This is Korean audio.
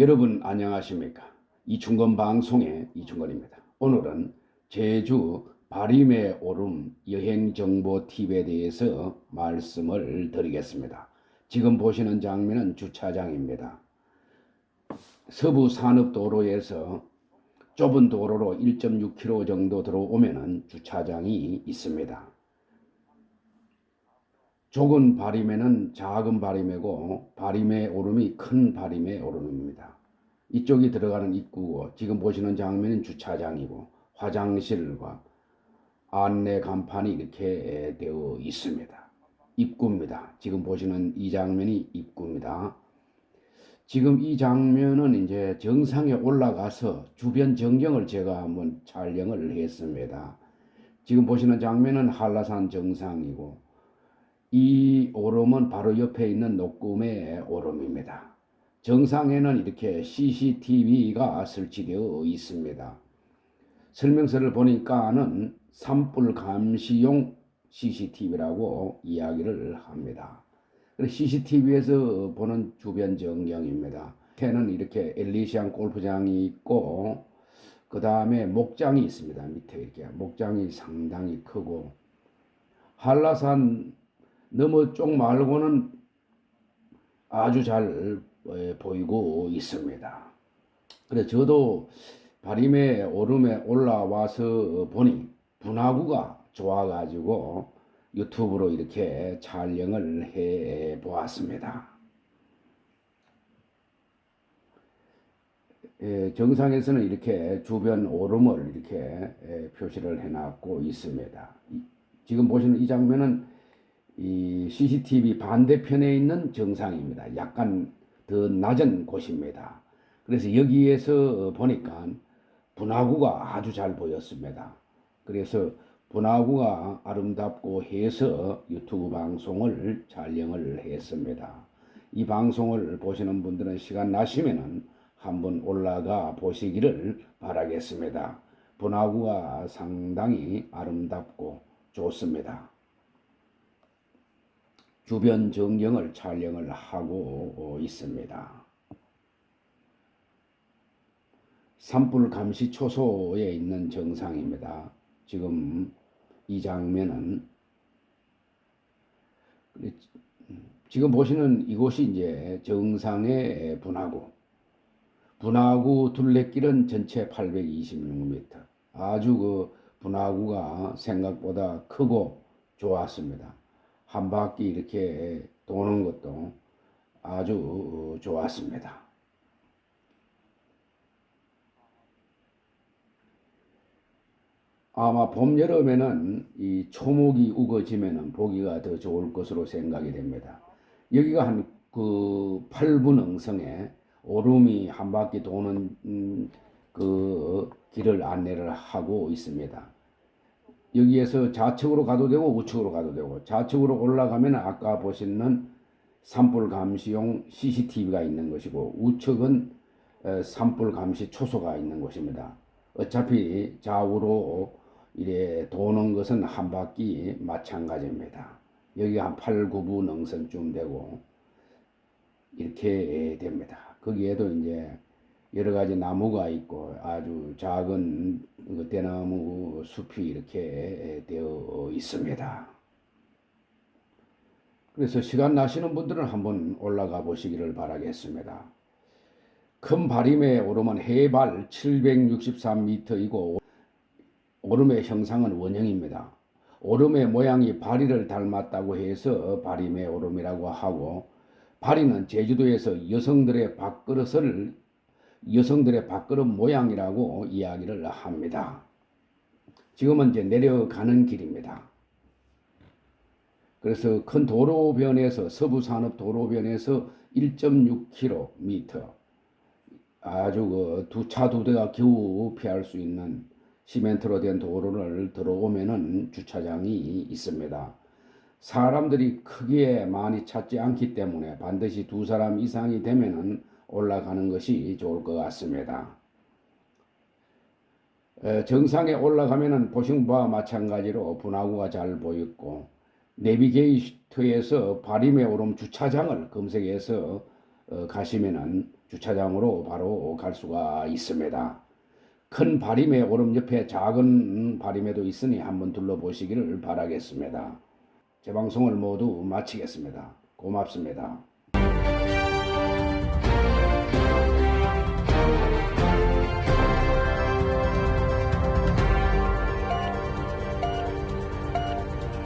여러분 안녕하십니까? 이충건 방송의 이충건입니다. 오늘은 제주 바림의 오름 여행 정보 팁에 대해서 말씀을 드리겠습니다. 지금 보시는 장면은 주차장입니다. 서부 산업도로에서 좁은 도로로 1.6km 정도 들어오면은 주차장이 있습니다. 좁은 바림에는 작은 바림이고 바림의 오름이 큰 바림의 오름입니다. 이쪽이 들어가는 입구고 지금 보시는 장면은 주차장이고 화장실과 안내 간판이 이렇게 되어 있습니다. 입구입니다. 지금 보시는 이 장면이 입구입니다. 지금 이 장면은 이제 정상에 올라가서 주변 전경을 제가 한번 촬영을 했습니다. 지금 보시는 장면은 한라산 정상이고 이 오름은 바로 옆에 있는 녹금의 오름입니다. 정상에는 이렇게 CCTV가 설치되어 있습니다. 설명서를 보니까는 산불 감시용 CCTV라고 이야기를 합니다. CCTV에서 보는 주변 전경입니다. 밑에는 이렇게 엘리시안 골프장이 있고 그 다음에 목장이 있습니다. 밑에 이렇게 목장이 상당히 크고 한라산 너머 쪽 말고는 아주 잘 에, 보이고 있습니다. 그래 저도 바림의 오름에 올라와서 보니 분화구가 좋아가지고 유튜브로 이렇게 촬영을 해 보았습니다. 예, 정상에서는 이렇게 주변 오름을 이렇게 예, 표시를 해놨고 있습니다. 이, 지금 보시는 이 장면은 이 CCTV 반대편에 있는 정상입니다. 약간 더 낮은 곳입니다. 그래서 여기에서 보니까 분화구가 아주 잘 보였습니다. 그래서 분화구가 아름답고 해서 유튜브 방송을 촬영을 했습니다. 이 방송을 보시는 분들은 시간 나시면은 한번 올라가 보시기를 바라겠습니다. 분화구가 상당히 아름답고 좋습니다. 주변 전경을 촬영을 하고 있습니다. 산불 감시 초소에 있는 정상입니다. 지금 이 장면은 지금 보시는 이곳이 이제 정상의 분화구. 분화구 둘레길은 전체 826m. 아주 그 분화구가 생각보다 크고 좋았습니다. 한 바퀴 이렇게 도는 것도 아주 좋았습니다. 아마 봄, 여름에는 이 초목이 우거지면은 보기가 더 좋을 것으로 생각이 됩니다. 여기가 한 그 8분 응성에 오름이 한 바퀴 도는 음, 그 길을 안내를 하고 있습니다. 여기에서 좌측으로 가도 되고 우측으로 가도 되고 좌측으로 올라가면 아까 보시는 산불 감시용 CCTV가 있는 것이고 우측은 산불 감시 초소가 있는 것입니다. 어차피 좌우로 이래 도는 것은 한 바퀴 마찬가지입니다. 여기가 한 8, 9분 능선쯤 되고 이렇게 됩니다. 거기에도 이제 여러 가지 나무가 있고 아주 작은 그 대나무 숲이 이렇게 되어 있습니다. 그래서 시간 나시는 분들은 한번 올라가 보시기를 바라겠습니다. 큰 바림에 오르면 해발 763m이고 오름의 형상은 원형입니다. 오름의 모양이 바리를 닮았다고 해서 바림의 오름이라고 하고 바리는 제주도에서 여성들의 밥그릇을 여성들의 밥그릇 모양이라고 이야기를 합니다. 지금은 이제 내려가는 길입니다. 그래서 큰 도로변에서 서부산업 도로변에서 1.6km 아주 그 두 차 두 대가 겨우 피할 수 있는 시멘트로 된 도로를 들어오면은 주차장이 있습니다. 사람들이 크게 많이 찾지 않기 때문에 반드시 두 사람 이상이 되면은 올라가는 것이 좋을 것 같습니다. 정상에 올라가면은 보신 바와 마찬가지로 분화구가 잘 보였고 내비게이터에서 바림의 오름 주차장을 검색해서 어, 가시면은 주차장으로 바로 갈 수가 있습니다. 큰 바림의 오름 옆에 작은 바림에도 있으니 한번 둘러보시기를 바라겠습니다. 제 방송을 모두 마치겠습니다. 고맙습니다.